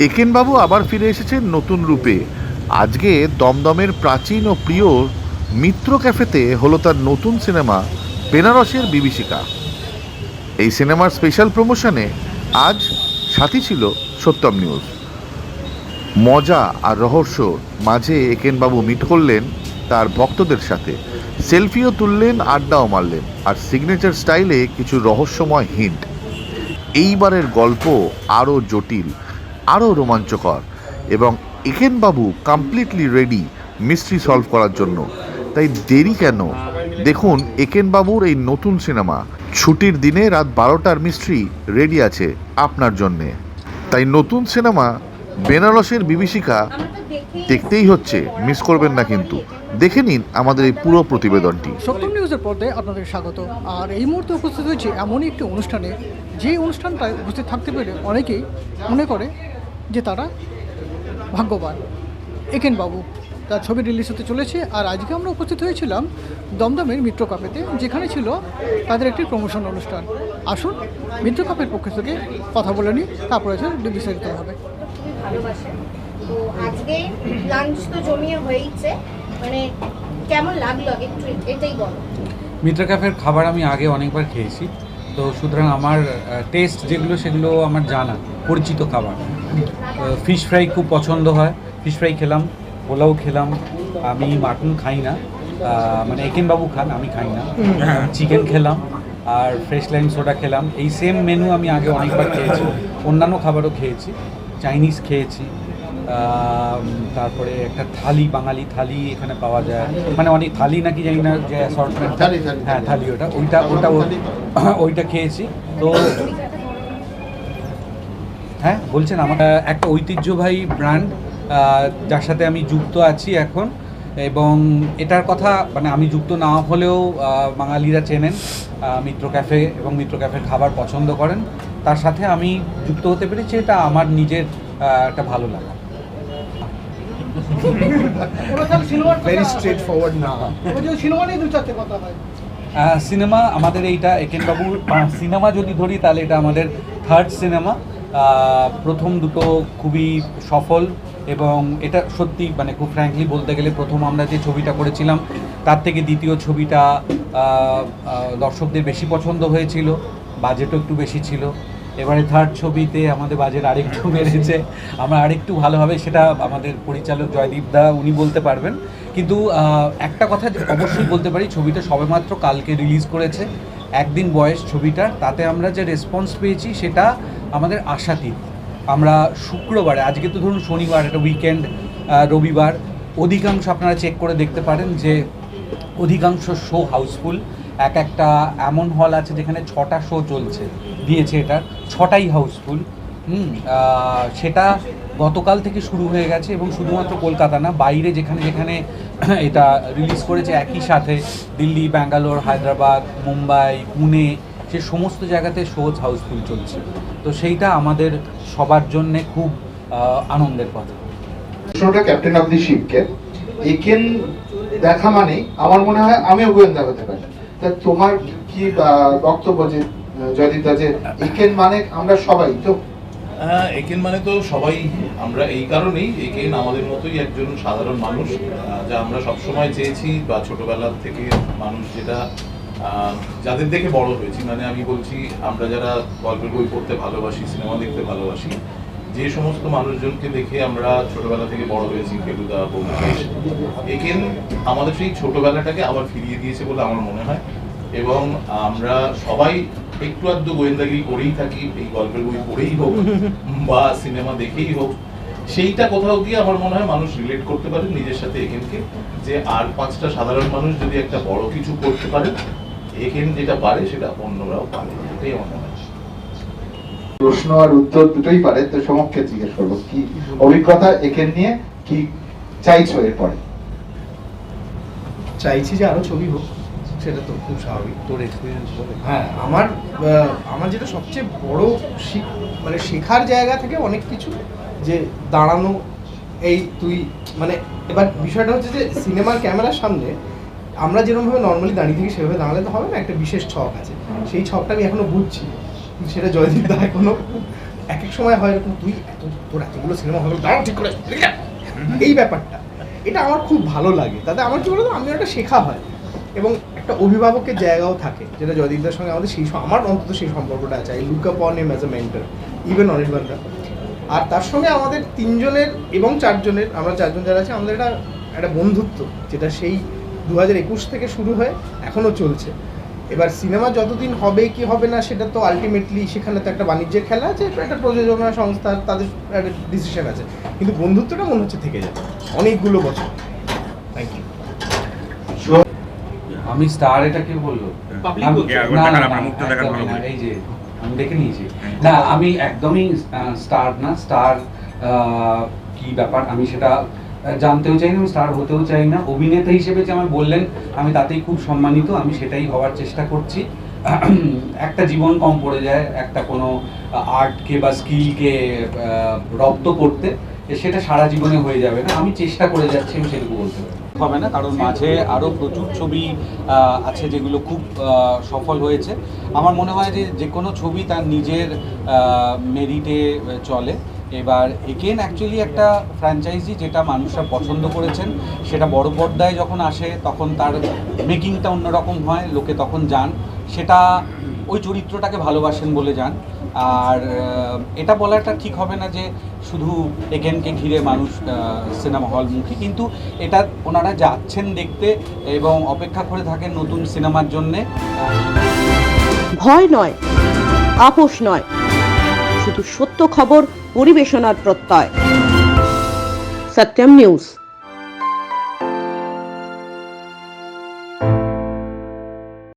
একেনবাবু আবার ফিরে এসেছেন নতুন রূপে। আজকে দমদমের প্রাচীন ও প্রিয় মিত্র ক্যাফেতে হলো তার নতুন সিনেমা, বেনারসের বিভীষিকা। এই সিনেমার স্পেশাল প্রমোশনে আজ সাথী ছিল সত্যম নিউজ মজা আর রহস্য মাঝে একেনবাবু মিট করলেন তার ভক্তদের সাথে। সেলফিও তুললেন, আড্ডাও মারলেন আর সিগনেচার স্টাইলে কিছু রহস্যময় হিন্ট এইবারের গল্প আরও জটিল আরও রোমাঞ্চকর এবং Ekenbabu completely ready mystery solve করার জন্য। তাই দেরি কেন? দেখুন, একেনবাবুর এই নতুন সিনেমা ছুটির দিনে রাত বারোটার মিস্ট্রি রেডি আছে আপনার জন্যে। তাই নতুন সিনেমা বেনারসের বিভীষিকা দেখতেই হচ্ছে মিস করবেন না কিন্তু। দেখে নিন আমাদের এই পুরো প্রতিবেদনটি। সত্যম নিউজের পর্দায় আপনাদের স্বাগত। আর এই মুহূর্তে উপস্থিত হয়েছে এমনই একটি অনুষ্ঠানে যে অনুষ্ঠানটায় উপস্থিত থাকতে পেরে অনেকেই মনে করে যে তারা ভাগ্যবান। একেন বাবু তার ছবি রিলিজ হতে চলেছে আর আজকে আমরা উপস্থিত হয়েছিলাম দমদমের মিত্র কাপেতে যেখানে ছিল তাদের একটি প্রমোশন অনুষ্ঠান। আসুন মিত্র কাপের পক্ষ থেকে কথা বলে নিই তারপরে হচ্ছে বিস্তারিত হবে। ভালোবাসে। তো আজকে লাঞ্চ তো জমিয়ে হয়েইছে মানে কেমন লাগল আগে একটু এটাই বলো। মিত্র ক্যাফের খাবার আমি আগে অনেকবার খেয়েছি তো সুতরাং আমার টেস্ট যেগুলো সেগুলো আমার জানা পরিচিত খাবার। ফিশ ফ্রাই খুব পছন্দ হয়। ফিশ ফ্রাই খেলাম পোলাও খেলাম আমি মাটন খাই না। মানে একেন বাবু খান আমি খাই না। চিকেন খেলাম আর ফ্রেশ লাইম সোডা খেলাম। এই সেম মেনু আমি আগে অনেকবার খেয়েছি। অন্যান্য খাবারও খেয়েছি। চাইনিজ খেয়েছি। তারপরে একটা থালি বাঙালি থালি এখানে পাওয়া যায়। মানে অনেক থালি নাকি জানি না যে অ্যাসর্টমেন্ট হ্যাঁ থালি। ওটা। ওইটা ওটা ওইটা খেয়েছি। তো হ্যাঁ বলছেন আমার একটা ঐতিহ্যবাহী ব্র্যান্ড যার সাথে আমি যুক্ত আছি এখন এবং এটার কথা মানে আমি যুক্ত না হলেও বাঙালিরা চেনেন মিত্র ক্যাফে এবং মিত্র ক্যাফের খাবার পছন্দ করেন। তার সাথে আমি যুক্ত হতে পেরেছি এটা আমার নিজের একটা ভালো লাগা। ভেরি স্ট্রেট ফরওয়ার্ড না। সিনেমা হয়। আমাদের এইটা একেনবাবুর সিনেমা যদি ধরি তাহলে এটা আমাদের থার্ড সিনেমা প্রথম দুটো খুবই সফল এবং এটা সত্যি মানে খুব ফ্র্যাঙ্কলি বলতে গেলে প্রথম আমরা যে ছবিটা করেছিলাম তার থেকে দ্বিতীয় ছবিটা দর্শকদের বেশি পছন্দ হয়েছিল বাজেটও একটু বেশি ছিল। এবারে থার্ড ছবিতে আমাদের বাজেট আরেকটু বেড়েছে আমরা আরেকটু ভালোভাবে সেটা আমাদের পরিচালক জয়দীপ দা উনি বলতে পারবেন। কিন্তু একটা কথা অবশ্যই বলতে পারি ছবিটা সবেমাত্র কালকে রিলিজ করেছে। একদিন বয়স ছবিটার, তাতে আমরা যে রেসপন্স পেয়েছি সেটা আমাদের আশাতীত। আমরা শুক্রবারে, আজকে তো ধরুন শনিবার, একটা উইকেন্ড রবিবার, অধিকাংশ আপনারা চেক করে দেখতে পারেন যে অধিকাংশ শো হাউসফুল এক একটা এমন হল আছে যেখানে ছটা শো চলছে, দিয়েছে এটা ছটাই হাউসফুল হুম সেটা গতকাল থেকে শুরু হয়ে গেছে এবং শুধুমাত্র কলকাতা না, বাইরে যেখানে যেখানে এটা রিলিজ করেছে একই সাথে দিল্লি, ব্যাঙ্গালোর, হায়দ্রাবাদ, মুম্বাই, পুনে, সে সমস্ত জায়গাতে শোজ হাউসফুল চলছে। তো সেইটা আমাদের সবার জন্যে খুব আনন্দের কথা। প্রশ্নটা ক্যাপ্টেন অফ দি শিপকে একেন দেখা মানে আমার মনে হয় আমিও গোয়েন্দা হতে পারি। তা তোমার কি বক্তব্য যে জয়দীপ দা, যে একেন মানে আমরা সবাই, তো একেন মানে তো সবাই, আমরা এই কারণেই, একেন আমাদের মতোই একজন সাধারণ মানুষ যা আমরা সবসময় চেয়েছি বা ছোটবেলা থেকে মানুষ যেটা যাদের দেখে বড় হয়েছি। মানে আমি বলছি, আমরা যারা গল্পের বই পড়তে ভালোবাসি, সিনেমা দেখতে ভালোবাসি, যে সমস্ত মানুষজনকে দেখে আমরা ছোটবেলা থেকে বড় হয়েছি, ফেলুদা বৌমেশ একেন আমাদের সেই ছোটবেলাটাকে আবার ফিরিয়ে দিয়েছে বলে আমার মনে হয়। এবং আমরা সবাই একটু আধটু গোয়েন্দাগিরি করেই থাকি এই গল্পের বই পড়েই হোক বা সিনেমা দেখেই হোক সেইটা কোথাও গিয়ে আমার মনে হয় মানুষ রিলেট করতে পারে নিজের সাথে একেনকে যে আর পাঁচটা সাধারণ মানুষ যদি একটা বড় কিছু করতে পারে একেন যেটা পারে সেটা অন্যরাও পারে এটাই আমার মনে হয়। প্রশ্ন আর উত্তর দুটোই পারে তো সমক্ষে জিজ্ঞেস করব কি অভিজ্ঞতা এখান নিয়ে কি চাইছো এরপরে? চাইছি যে আরও ছবি হোক। সেটা তো খুব স্বাভাবিক, তোর এক্সপিরিয়েন্স হ্যাঁ আমার আমার যেটা সবচেয়ে বড় মানে শেখার জায়গা থেকে অনেক কিছু যে দাঁড়ানো, এই তুই মানে এবার বিষয়টা হচ্ছে যে সিনেমার ক্যামেরার সামনে আমরা যেরকমভাবে নর্মালি দাঁড়িয়ে থাকি, সেভাবে দাঁড়ালে তো হবে না, একটা বিশেষ ছক আছে। সেই ছকটা আমি এখনও বুঝছি। সেটা জয়দীপ দা এখনও এক এক সময় হয় এরকম, তুই এত, তোর এতগুলো সিনেমা হল, দাঁড়াও, ঠিক করে এই ব্যাপারটা। এটা আমার খুব ভালো লাগে। তাতে আমার কি বলতো আমি একটা শেখা হয়। এবং একটা অভিভাবকের জায়গাও থাকে, যেটা জয়দীপদার সঙ্গে আমাদের সেই আমার অন্তত সেই সম্পর্কটা আছে। I look up on him as a mentor even অনির্বাণদা আর তার সঙ্গে আমাদের তিনজনের এবং চারজনের, আমরা চারজন যারা আছে, আমাদের একটা একটা বন্ধুত্ব, যেটা সেই দু হাজার একুশ থেকে শুরু হয়ে এখনও চলছে। এবার সিনেমা যতদিন হবে কি হবে না, সেটা তো আলটিমেটলি সেখানে তো একটা বাণিজ্যের খেলা আছে, একটা প্রযোজনা সংস্থা তাদের একটা ডিসিশন আছে। কিন্তু বন্ধুত্বটা মনে হচ্ছে থেকে যাবে, অনেকগুলো বছর। আমি স্টার এটা কি বলল? আমি-। এই যে দেখে নিয়েছি। না আমি একদমই স্টার না স্টার কি ব্যাপার আমি সেটা জানতেও চাই না আমি স্টার হতেও চাই না। অভিনেতা হিসেবে যে আমায় বললেন আমি তাতেই খুব সম্মানিত আমি সেটাই হওয়ার চেষ্টা করছি। একটা জীবন কম পড়ে যায় একটা কোনো আর্টকে বা স্কিলকে রপ্ত করতে সেটা সারা জীবনে হয়ে যাবে না। আমি চেষ্টা করে যাচ্ছি আমি সেটুকু বলতে পারি। হবে না, কারণ মাঝে আরও প্রচুর ছবি আছে যেগুলো খুব সফল হয়েছে। আমার মনে হয় যে যে কোনো ছবি তার নিজের মেরিটে চলে। এবার এগেন অ্যাকচুয়ালি একটা ফ্র্যাঞ্চাইজি যেটা মানুষরা পছন্দ করেছেন, সেটা বড় পর্দায় যখন আসে, তখন তার মেকিংটা অন্যরকম হয়, লোকে তখন যান। সেটা ওই চরিত্রটাকে ভালোবাসেন বলে যান। আর এটা বলাটা ঠিক হবে না যে শুধু এগেনকে ঘিরে মানুষ সিনেমা হল হলমুখী কিন্তু এটা ওনারা যাচ্ছেন দেখতে এবং অপেক্ষা করে থাকেন নতুন সিনেমার জন্যে। ভয় নয়, আপোষ নয়, শুধু সত্য খবর পরিবেশনার প্রত্যয়। সত্যম নিউজ।